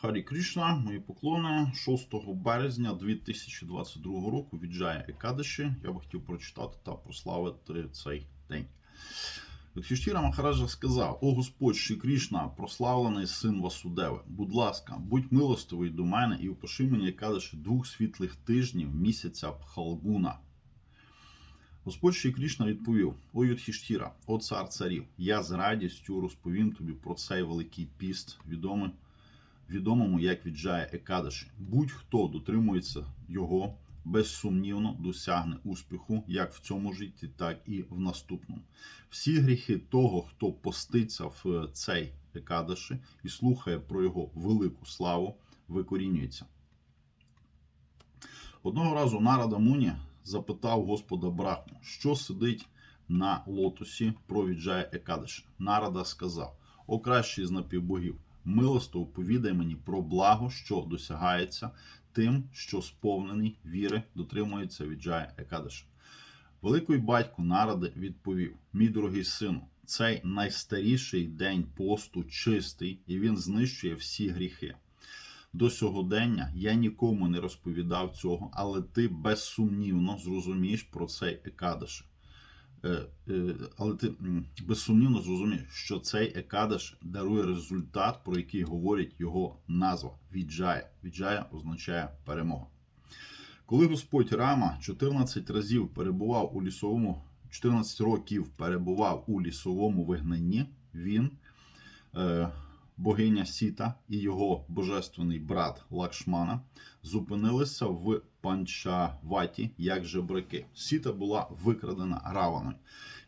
Харі Кришна, мої поклони 6 березня 2022 року віджає Екадиші. Я би хотів прочитати та прославити цей день. Юдхіштіра Махараджа сказав: О Господь Шрі Кришна, прославлений син Васудеви, будь ласка, будь милостивий до мене і опиши мені Екадиші двох світлих тижнів місяця Пхалгуна. Господь Шрі Кришна відповів: О Юдхіштіра, о цар царів, я з радістю розповім тобі про цей великий піст, відомий відомому як віджає Екадаші. Будь-хто дотримується його, безсумнівно досягне успіху як в цьому житті, так і в наступному. Всі гріхи того, хто поститься в цей Екадаші і слухає про його велику славу, викорінюються. Одного разу Нарада Муні запитав Господа Брахму, що сидить на лотосі про віджає Екадаші. Нарада сказав: О кращий з напівбогів, милостиво повідай мені про благо, що досягається тим, що сповнений віри дотримується віджає Екадаша. Великий батько наради відповів: Мій дорогий сину, цей найстаріший день посту чистий, і він знищує всі гріхи. До сьогодення я нікому не розповідав цього, але ти безсумнівно зрозумієш про цей Екадаш. Е, е, Але ти безсумнівно зрозумієш, що цей Екадаш дарує результат, про який говорить його назва Віджая. Віджая означає перемога. Коли Господь Рама 14 разів перебував у лісовому, 14 років перебував у лісовому вигнанні, він, е, богиня Сіта і його божественний брат Лакшмана зупинилися в Панчаваті як жебраки. Сіта була викрадена Раваною,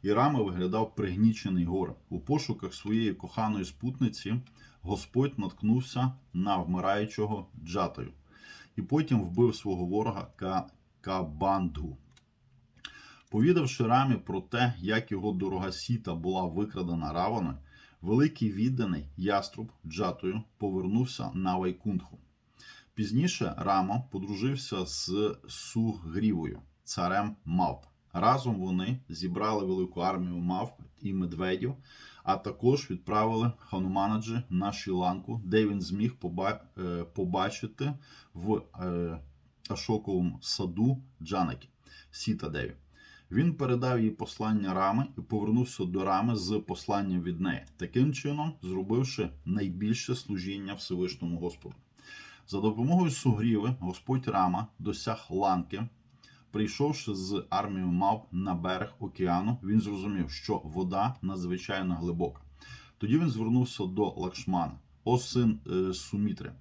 і Рама виглядав пригнічений горем. У пошуках своєї коханої спутниці Господь наткнувся на вмираючого Джатою і потім вбив свого ворога Ка- Кабандгу. Повідавши Рамі про те, як його дорога Сіта була викрадена Раваною, великий відданий яструб Джатою повернувся на Вайкунтху. Пізніше Рама подружився з Сугрівою, царем Мавп. Разом вони зібрали велику армію мавп і медведів, а також відправили Хануманаджі на Шрі-Ланку, де він зміг е, побачити в е, Ашоковому саду Джанакі Сіта-Деві. Він передав їй послання Рами і повернувся до Рами з посланням від неї, таким чином зробивши найбільше служіння Всевишньому Господу. За допомогою Сугріви Господь Рама досяг ланки. Прийшовши з армією мав на берег океану, він зрозумів, що вода надзвичайно глибока. Тоді він звернувся до Лакшмана, о син е, Сумітри.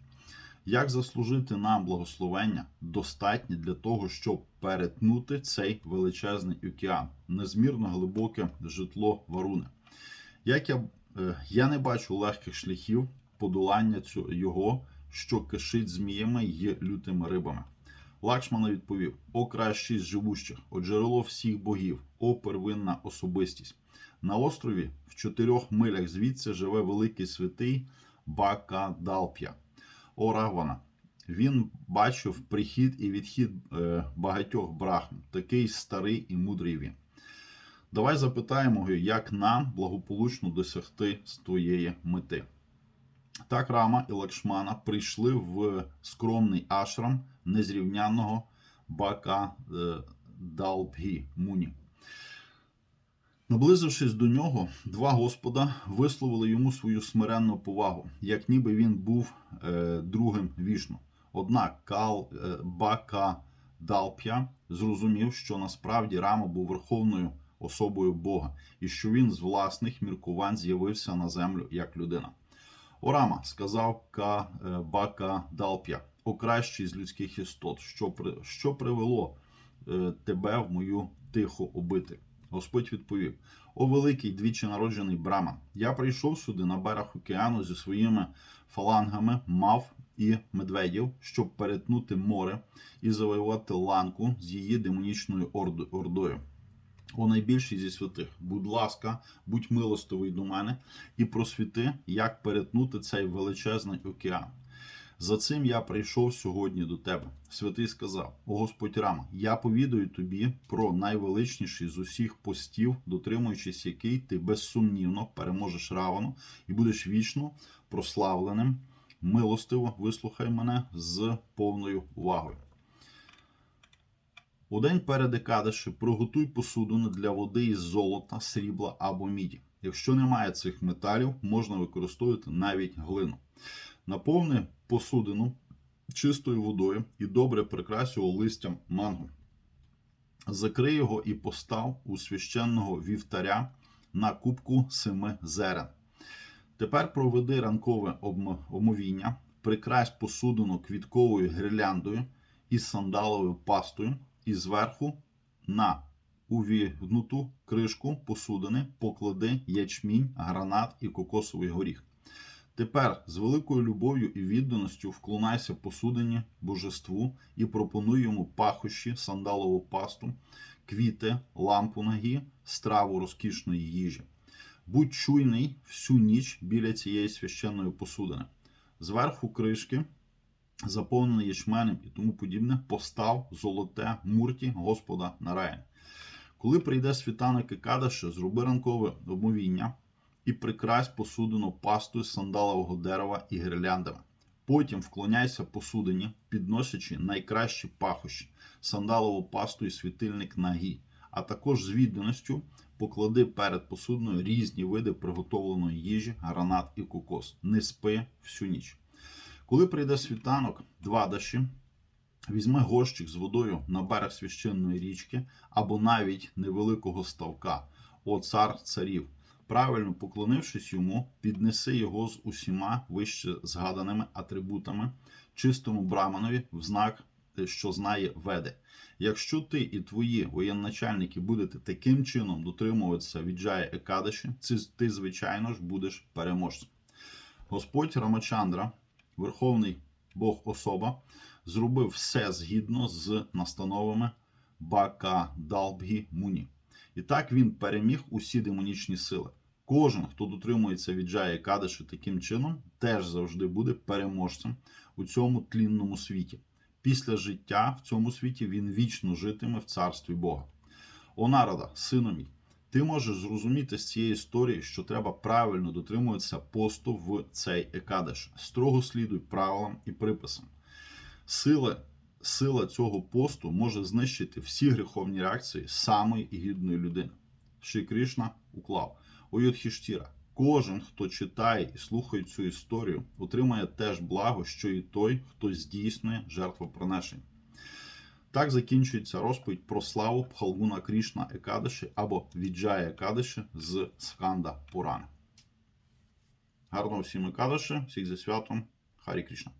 Як заслужити нам благословення достатнє для того, щоб перетнути цей величезний океан, незмірно глибоке житло Варуни? Як я, е, я не бачу легких шляхів подолання його, що кишить зміями й лютими рибами. Лакшмана відповів: О кращий з живущих, джерело всіх богів, о первинна особистість. На острові в чотирьох милях звідси живе великий святий Бакадалп'я. О Він бачив прихід і відхід е, багатьох брахм, такий старий і мудрий він. Давай запитаємо, його, як нам благополучно досягти з твоєї мети. Так Рама і Лакшмана прийшли в скромний ашрам незрівняного Бака е, Далбгі Муні. Наблизившись до нього, два господа висловили йому свою смиренну повагу, як ніби він був е, другим вішну. Однак Кал е, Бака Далп'я зрозумів, що насправді Рама був верховною особою Бога, і що він з власних міркувань з'явився на землю як людина. Орама сказав Ка е, Бака Далп'я, о кращий з людських істот, що, при, що привело е, тебе в мою тиху обитель. Господь відповів: О великий двічі народжений Браман, я прийшов сюди на берег океану зі своїми фалангами мав і медведів, щоб перетнути море і завоювати ланку з її демонічною ордою. О найбільший зі святих, будь ласка, будь милостивий до мене і просвіти, як перетнути цей величезний океан. За цим я прийшов сьогодні до тебе. Святий сказав: О Господь Рама, я повідаю тобі про найвеличніший з усіх постів, дотримуючись який ти безсумнівно переможеш равану і будеш вічно прославленим милостиво вислухай мене з повною увагою. У день перед Екадиші приготуй посудину для води із золота, срібла або міді. Якщо немає цих металів, можна використовувати навіть глину. Наповни посудину чистою водою і добре прикрась його листям манго. Закрий його і постав у священного вівтаря на кубку семи зерен. Тепер проведи ранкове обм- омовіння, прикрась посудину квітковою гірляндою із сандаловою пастою, і зверху на увігнуту кришку посудини поклади ячмінь, гранат і кокосовий горіх. Тепер з великою любов'ю і відданістю вклонайся посудині божеству і пропонуй йому пахощі, сандалову пасту, квіти, лампу ноги, страву розкішної їжі. Будь чуйний всю ніч біля цієї священної посудини. Зверху кришки, заповнене ячменем і тому подібне, постав золоте мурті Господа на раї. Коли прийде світанок і кадаше, зроби ранкове обмовіння і прикрась посудину пастою сандалового дерева і гірляндами. Потім вклоняйся посудині, підносячи найкращі пахощі, сандалову пасту і світильник нагі, а також з відданістю поклади перед посудиною різні види приготовленої їжі, гранат і кокос. Не спи всю ніч. Коли прийде світанок, два даші, візьми горщик з водою на берег священної річки або навіть невеликого ставка, о цар царів. Правильно поклонившись йому, піднеси його з усіма вище згаданими атрибутами чистому браманові в знак, е, що знає веди. Якщо ти і твої воєнначальники будете таким чином дотримуватися віджая Екадиші, це ти, звичайно ж, будеш переможцем. Господь Рамачандра, Верховний Бог особа, зробив все згідно з настановами Бакадалбгі Муні. І так він переміг усі демонічні сили. Кожен, хто дотримується віджая Кадиші таким чином, теж завжди буде переможцем у цьому тлінному світі. Після життя в цьому світі він вічно житиме в царстві Бога. О народа, сину мій, ти можеш зрозуміти з цієї історії, що треба правильно дотримуватися посту в цей Екадеш. Строго слідуй правилам і приписам. Сила, сила цього посту може знищити всі гріховні реакції самої гідної людини. Ши Кришна уклав. У Йодхіштіра. Кожен, хто читає і слухає цю історію, отримає теж благо, що і той, хто здійснює жертвоприношення. Так закінчується розповідь про славу Пхалгуна Крішна Екадиші або Віджая Екадиші з Сканда Пурани. Гарного всім Екадиші, всіх зі святом, Харі Крішна.